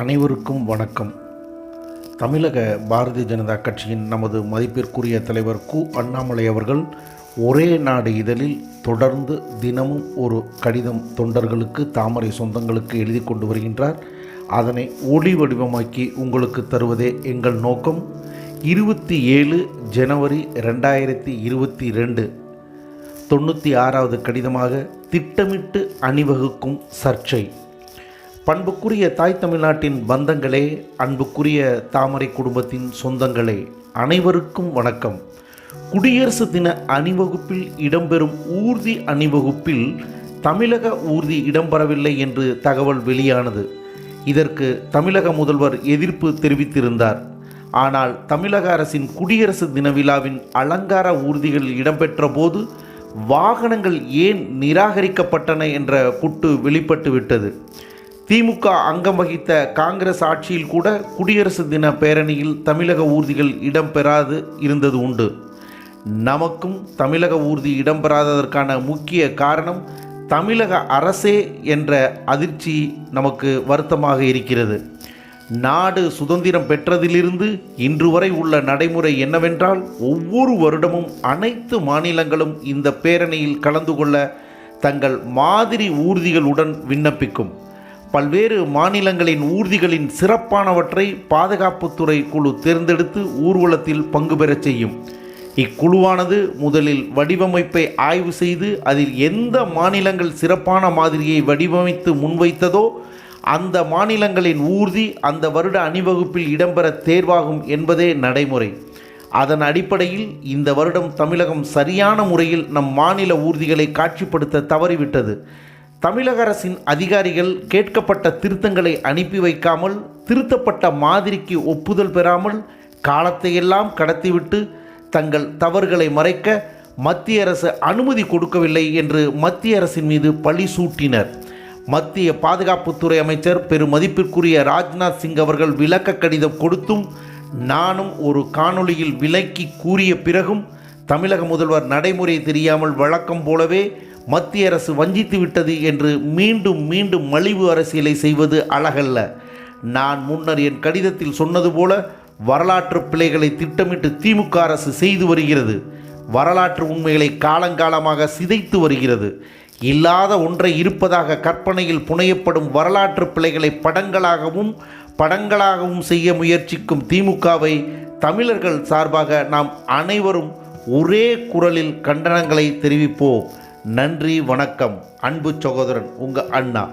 அனைவருக்கும் வணக்கம். தமிழக பாரதிய ஜனதா கட்சியின் நமது மதிப்பிற்குரிய தலைவர் கு. அண்ணாமலை அவர்கள் ஒரே நாடு இதழில் தொடர்ந்து தினமும் ஒரு கடிதம் தொண்டர்களுக்கு தாமரை சொந்தங்களுக்கு எழுதி கொண்டு வருகின்றார். அதனை ஒளி வடிவமாக்கி உங்களுக்கு தருவதே எங்கள் நோக்கம். இருபத்தி ஏழு ஜனவரி ரெண்டாயிரத்தி இருபத்தி ரெண்டு தொண்ணூற்றி ஆறாவது கடிதமாக திட்டமிட்டு அணிவகுக்கும் சர்ச்சை. பண்புக்குரிய தாய் தமிழ்நாட்டின் பந்தங்களே அன்புக்குரிய தாமரை குடும்பத்தின் சொந்தங்களே அனைவருக்கும் வணக்கம். குடியரசு தின அணிவகுப்பில் இடம்பெறும் ஊர்தி அணிவகுப்பில் தமிழக ஊர்தி இடம்பெறவில்லை என்று தகவல் வெளியானது. இதற்கு தமிழக முதல்வர் எதிர்ப்பு தெரிவித்திருந்தார். ஆனால் தமிழக அரசின் குடியரசு தின விழாவின் அலங்கார ஊர்திகள் இடம்பெற்ற போது வாகனங்கள் ஏன் நிராகரிக்கப்பட்டன என்ற குட்டு வெளிப்பட்டுவிட்டது. திமுக அங்கம் வகித்த காங்கிரஸ் ஆட்சியில் கூட குடியரசு தின பேரணியில் தமிழக ஊர்திகள் இடம்பெறாது இருந்தது உண்டு. நமக்கும் தமிழக ஊர்தி இடம்பெறாததற்கான முக்கிய காரணம் தமிழக அரசே என்ற அதிர்ச்சி நமக்கு வருத்தமாக இருக்கிறது. நாடு சுதந்திரம் பெற்றதிலிருந்து இன்று வரை உள்ள நடைமுறை என்னவென்றால் ஒவ்வொரு வருடமும் அனைத்து மாநிலங்களும் இந்த பேரணியில் கலந்து கொள்ள தங்கள் மாதிரி ஊர்திகளுடன் விண்ணப்பிக்கும். பல்வேறு மாநிலங்களின் ஊர்திகளின் சிறப்பானவற்றை பாதுகாப்புத்துறை குழு தேர்ந்தெடுத்து ஊர்வலத்தில் பங்கு பெறச் செய்யும். இக்குழுவானது முதலில் வடிவமைப்பை ஆய்வு செய்து அதில் எந்த மாநிலங்கள் சிறப்பான மாதிரியை வடிவமைத்து முன்வைத்ததோ அந்த மாநிலங்களின் ஊர்தி அந்த வருட அணிவகுப்பில் இடம்பெற தேர்வாகும் என்பதே நடைமுறை. அதன் அடிப்படையில் இந்த வருடம் தமிழகம் சரியான முறையில் நம் மாநில ஊர்திகளை காட்சிப்படுத்த தவறிவிட்டது. தமிழக அரசின் அதிகாரிகள் கேட்கப்பட்ட திருத்தங்களை அனுப்பி வைக்காமல் திருத்தப்பட்ட மாதிரிக்கு ஒப்புதல் பெறாமல் காலத்தையெல்லாம் கடத்திவிட்டு தங்கள் தவறுகளை மறைக்க மத்திய அரசு அனுமதி கொடுக்கவில்லை என்று மத்திய அரசின் மீது பழி சூட்டினர். மத்திய பாதுகாப்புத்துறை அமைச்சர் பெருமதிப்பிற்குரிய ராஜ்நாத் சிங் அவர்கள் விளக்க கடிதம் கொடுத்தும் நானும் ஒரு காணொளியில் விலக்கி கூறிய பிறகும் தமிழக முதல்வர் நடைமுறை தெரியாமல் வழக்கம் போலவே மத்திய அரசு வஞ்சித்து விட்டது என்று மீண்டும் மீண்டும் மலிவு அரசியலை செய்வது அழகல்ல. நான் முன்னர் என் கடிதத்தில் சொன்னது போல வரலாற்று பிழைகளை திட்டமிட்டு திமுக அரசு செய்து வருகிறது. வரலாற்று உண்மைகளை காலங்காலமாக சிதைத்து வருகிறது. இல்லாத ஒன்றை இருப்பதாக கற்பனையில் புனையப்படும் வரலாற்று பிழைகளை படங்களாகவும் படங்களாகவும் செய்ய முயற்சிக்கும் திமுகவை தமிழர்கள் சார்பாக நாம் அனைவரும் ஒரே குரலில் கண்டனங்களை தெரிவிப்போம். நன்றி வணக்கம். அன்பு சகோதரன் உங்கள் அண்ணா.